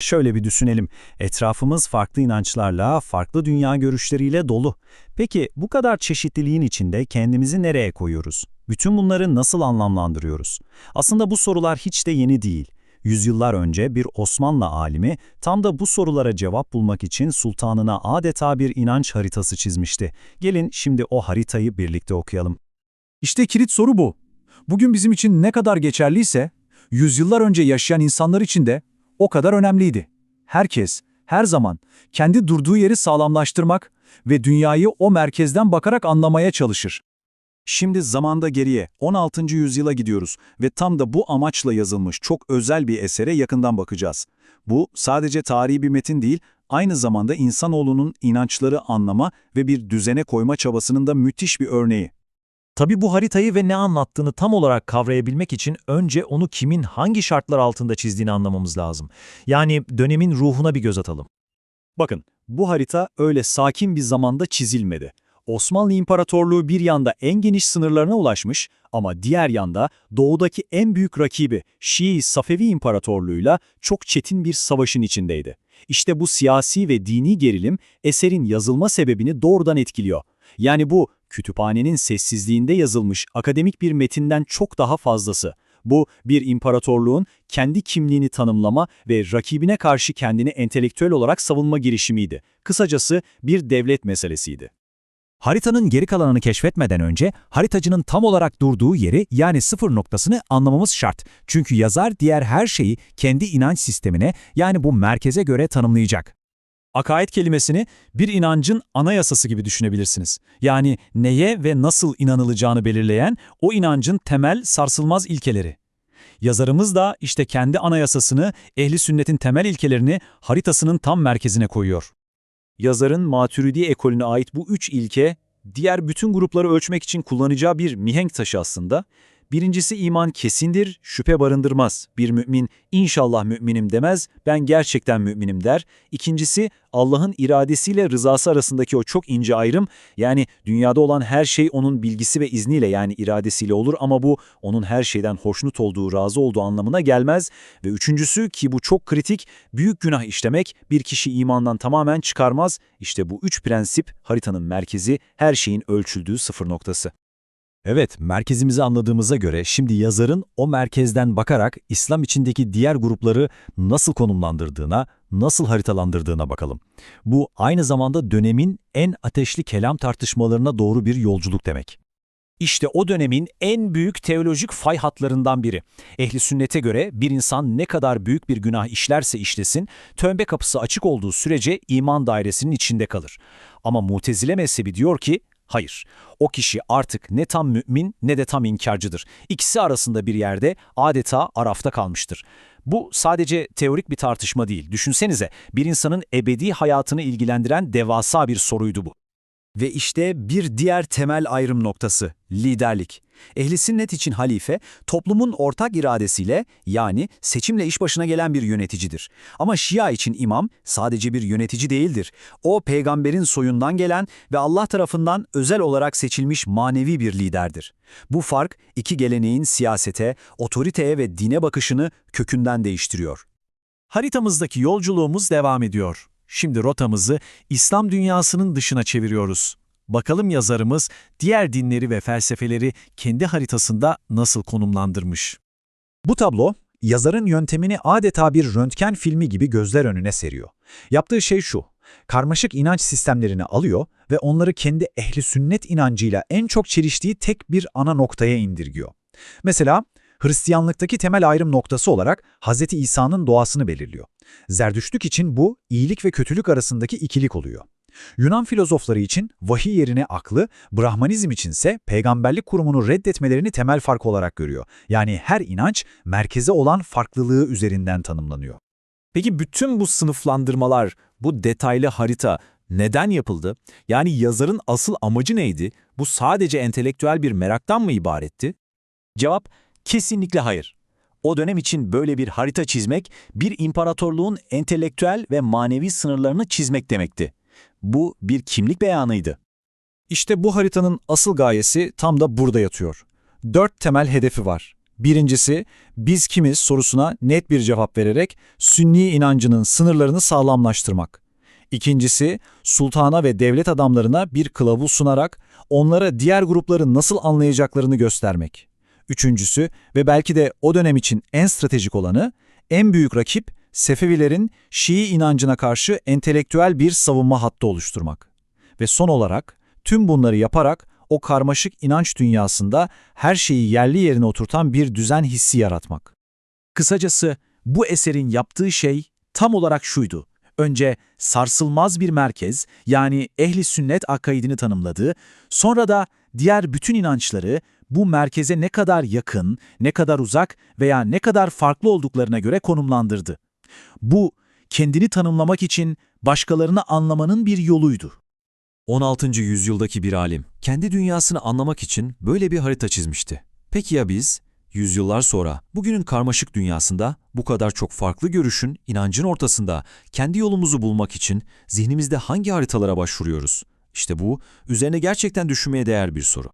Şöyle bir düşünelim. Etrafımız farklı inançlarla, farklı dünya görüşleriyle dolu. Peki bu kadar çeşitliliğin içinde kendimizi nereye koyuyoruz? Bütün bunları nasıl anlamlandırıyoruz? Aslında bu sorular hiç de yeni değil. Yüzyıllar önce bir Osmanlı alimi tam da bu sorulara cevap bulmak için sultanına adeta bir inanç haritası çizmişti. Gelin şimdi o haritayı birlikte okuyalım. İşte kilit soru bu. Bugün bizim için ne kadar geçerliyse, yüzyıllar önce yaşayan insanlar için de o kadar önemliydi. Herkes, her zaman kendi durduğu yeri sağlamlaştırmak ve dünyayı o merkezden bakarak anlamaya çalışır. Şimdi zamanda geriye 16. yüzyıla gidiyoruz ve tam da bu amaçla yazılmış çok özel bir esere yakından bakacağız. Bu sadece tarihi bir metin değil, aynı zamanda insanoğlunun inançları anlama ve bir düzene koyma çabasının da müthiş bir örneği. Tabi bu haritayı ve ne anlattığını tam olarak kavrayabilmek için önce onu kimin hangi şartlar altında çizdiğini anlamamız lazım. Yani dönemin ruhuna bir göz atalım. Bakın, bu harita öyle sakin bir zamanda çizilmedi. Osmanlı İmparatorluğu bir yanda en geniş sınırlarına ulaşmış ama diğer yanda doğudaki en büyük rakibi Şii Safevi İmparatorluğu'yla çok çetin bir savaşın içindeydi. İşte bu siyasi ve dini gerilim eserin yazılma sebebini doğrudan etkiliyor. Yani bu kütüphanenin sessizliğinde yazılmış akademik bir metinden çok daha fazlası. Bu bir imparatorluğun kendi kimliğini tanımlama ve rakibine karşı kendini entelektüel olarak savunma girişimiydi. Kısacası bir devlet meselesiydi. Haritanın geri kalanını keşfetmeden önce haritacının tam olarak durduğu yeri yani sıfır noktasını anlamamız şart. Çünkü yazar diğer her şeyi kendi inanç sistemine yani bu merkeze göre tanımlayacak. Akaid kelimesini bir inancın anayasası gibi düşünebilirsiniz. Yani neye ve nasıl inanılacağını belirleyen o inancın temel sarsılmaz ilkeleri. Yazarımız da işte kendi anayasasını, ehli sünnetin temel ilkelerini haritasının tam merkezine koyuyor. Yazarın Maturidi ekolüne ait bu üç ilke, diğer bütün grupları ölçmek için kullanacağı bir mihenk taşı aslında. Birincisi iman kesindir, şüphe barındırmaz. Bir mümin inşallah müminim demez, ben gerçekten müminim der. İkincisi Allah'ın iradesiyle rızası arasındaki o çok ince ayrım, yani dünyada olan her şey onun bilgisi ve izniyle yani iradesiyle olur ama bu onun her şeyden hoşnut olduğu, razı olduğu anlamına gelmez. Ve üçüncüsü ki bu çok kritik, büyük günah işlemek bir kişi imandan tamamen çıkarmaz. İşte bu üç prensip haritanın merkezi, her şeyin ölçüldüğü sıfır noktası. Evet, merkezimizi anladığımıza göre şimdi yazarın o merkezden bakarak İslam içindeki diğer grupları nasıl konumlandırdığına, nasıl haritalandırdığına bakalım. Bu aynı zamanda dönemin en ateşli kelam tartışmalarına doğru bir yolculuk demek. İşte o dönemin en büyük teolojik fay hatlarından biri. Ehli sünnete göre bir insan ne kadar büyük bir günah işlerse işlesin, tövbe kapısı açık olduğu sürece iman dairesinin içinde kalır. Ama Mutezile mezhebi diyor ki, Hayır, o kişi artık ne tam mümin ne de tam inkarcıdır. İkisi arasında bir yerde adeta arafta kalmıştır. Bu sadece teorik bir tartışma değil. Düşünsenize bir insanın ebedi hayatını ilgilendiren devasa bir soruydu bu. Ve işte bir diğer temel ayrım noktası, liderlik. Ehli sünnet için halife, toplumun ortak iradesiyle yani seçimle iş başına gelen bir yöneticidir. Ama Şia için imam sadece bir yönetici değildir. O peygamberin soyundan gelen ve Allah tarafından özel olarak seçilmiş manevi bir liderdir. Bu fark iki geleneğin siyasete, otoriteye ve dine bakışını kökünden değiştiriyor. Haritamızdaki yolculuğumuz devam ediyor. Şimdi rotamızı İslam dünyasının dışına çeviriyoruz. Bakalım yazarımız diğer dinleri ve felsefeleri kendi haritasında nasıl konumlandırmış. Bu tablo, yazarın yöntemini adeta bir röntgen filmi gibi gözler önüne seriyor. Yaptığı şey şu, karmaşık inanç sistemlerini alıyor ve onları kendi ehli sünnet inancıyla en çok çeliştiği tek bir ana noktaya indirgiyor. Mesela Hristiyanlıktaki temel ayrım noktası olarak Hz. İsa'nın doğasını belirliyor. Zerdüştlük için bu, iyilik ve kötülük arasındaki ikilik oluyor. Yunan filozofları için vahiy yerine aklı, Brahmanizm içinse peygamberlik kurumunu reddetmelerini temel fark olarak görüyor. Yani her inanç merkeze olan farklılığı üzerinden tanımlanıyor. Peki bütün bu sınıflandırmalar, bu detaylı harita neden yapıldı? Yani yazarın asıl amacı neydi? Bu sadece entelektüel bir meraktan mı ibaretti? Cevap kesinlikle hayır. O dönem için böyle bir harita çizmek, bir imparatorluğun entelektüel ve manevi sınırlarını çizmek demekti. Bu bir kimlik beyanıydı. İşte bu haritanın asıl gayesi tam da burada yatıyor. Dört temel hedefi var. Birincisi, biz kimiz sorusuna net bir cevap vererek Sünni inancının sınırlarını sağlamlaştırmak. İkincisi, sultana ve devlet adamlarına bir kılavuz sunarak onlara diğer grupları nasıl anlayacaklarını göstermek. Üçüncüsü ve belki de o dönem için en stratejik olanı, en büyük rakip Sefevilerin Şii inancına karşı entelektüel bir savunma hattı oluşturmak. Ve son olarak tüm bunları yaparak o karmaşık inanç dünyasında her şeyi yerli yerine oturtan bir düzen hissi yaratmak. Kısacası bu eserin yaptığı şey tam olarak şuydu. Önce sarsılmaz bir merkez yani ehli sünnet akaidini tanımladı, sonra da diğer bütün inançları bu merkeze ne kadar yakın, ne kadar uzak veya ne kadar farklı olduklarına göre konumlandırdı. Bu, kendini tanımlamak için başkalarını anlamanın bir yoluydu. 16. yüzyıldaki bir alim kendi dünyasını anlamak için böyle bir harita çizmişti. Peki ya biz? Yüzyıllar sonra bugünün karmaşık dünyasında bu kadar çok farklı görüşün, inancın ortasında kendi yolumuzu bulmak için zihnimizde hangi haritalara başvuruyoruz? İşte bu üzerine gerçekten düşünmeye değer bir soru.